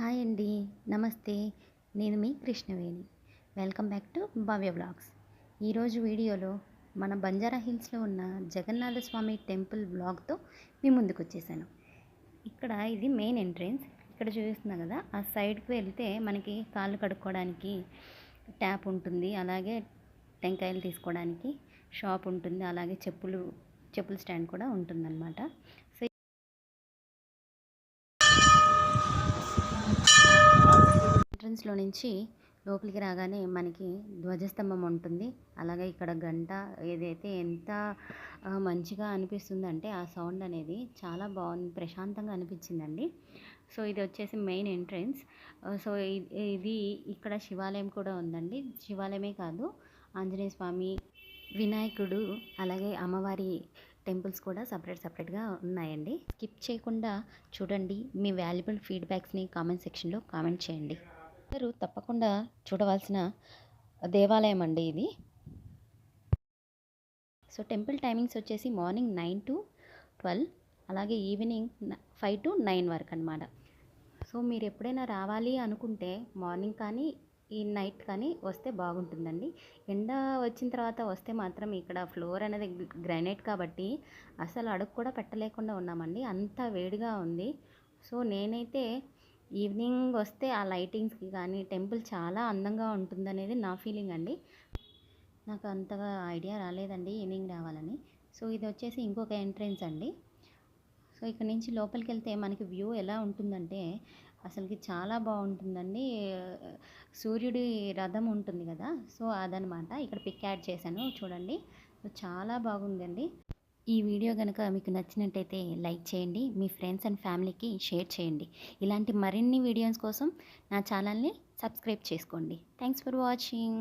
Hi అండి. నమస్తే. నేను మీ Krishnaveni. Welcome back to Bhavya blogs ఈరోజు వీడియోలో మన బంజారా హిల్స్లో ఉన్న జగన్నాథ స్వామి టెంపుల్ బ్లాగ్తో మీ ముందుకు వచ్చేసాను. ఇక్కడ ఇది మెయిన్ ఎంట్రెన్స్. ఇక్కడ చూపిస్తున్నా కదా ఆ సైడ్కి వెళ్తే మనకి కాళ్ళు కడుక్కోవడానికి ట్యాప్ ఉంటుంది. అలాగే టెంకాయలు తీసుకోవడానికి షాప్ ఉంటుంది. అలాగే చెప్పులు చెప్పుల స్టాండ్ కూడా ఉంటుందన్నమాట సో ఎంట్రన్స్లో నుంచి లోపలికి రాగానే మనకి ధ్వజస్తంభం ఉంటుంది. అలాగే ఇక్కడ గంట ఏదైతే ఎంత మంచిగా అనిపిస్తుందంటే ఆ సౌండ్ అనేది చాలా బాగుంది ప్రశాంతంగా అనిపించిందండి. సో ఇది వచ్చేసి మెయిన్ ఎంట్రన్స్. సో ఇది ఇక్కడ శివాలయం కూడా ఉందండి. శివాలయమే కాదు ఆంజనేయ స్వామి వినాయకుడు అలాగే అమ్మవారి టెంపుల్స్ కూడా సపరేట్ సపరేట్గా ఉన్నాయండి. స్కిప్ చేయకుండా చూడండి మీ వాల్యుబుల్ ఫీడ్బ్యాక్స్ని కామెంట్ సెక్షన్లో కామెంట్ చేయండి. అందరూ తప్పకుండా చూడవలసిన దేవాలయం అండి ఇది. సో టెంపుల్ టైమింగ్స్ వచ్చేసి మార్నింగ్ నైన్ టు ట్వెల్వ్ అలాగే ఈవినింగ్ ఫైవ్ టు నైన్ వరకు అనమాట సో మీరు ఎప్పుడైనా రావాలి అనుకుంటే మార్నింగ్ కానీ ఈ నైట్ కానీ వస్తే బాగుంటుందండి. ఎండ వచ్చిన తర్వాత వస్తే మాత్రం ఇక్కడ ఫ్లోర్ అనేది గ్రానైట్ కాబట్టి అసలు అడుగు కూడా పెట్టలేకుండా ఉన్నామండి. అంత వేడిగా ఉంది. సో నేనైతే ఈవినింగ్ వస్తే ఆ లైటింగ్స్కి కానీ టెంపుల్ చాలా అందంగా ఉంటుందనేది నా ఫీలింగ్ అండి. నాకు అంతగా ఐడియా రాలేదండి ఈవినింగ్ రావాలని. సో ఇది వచ్చేసి ఇంకొక ఎంట్రెన్స్ అండి. సో ఇక్కడ నుంచి లోపలికి వెళ్తే మనకి వ్యూ ఎలా ఉంటుందంటే అసలుకి చాలా బాగుంటుందండి. సూర్యుడి రథం ఉంటుంది కదా సో అదనమాట. ఇక్కడ పిక్ యాడ్ చేశాను చూడండి. చాలా బాగుందండి. ఈ వీడియో కనుక మీకు నచ్చినట్టయితే లైక్ చేయండి మీ ఫ్రెండ్స్ అండ్ ఫ్యామిలీకి షేర్ చేయండి. ఇలాంటి మరిన్ని వీడియోస్ కోసం నా ఛానల్ని సబ్స్క్రైబ్ చేసుకోండి. Thanks for watching.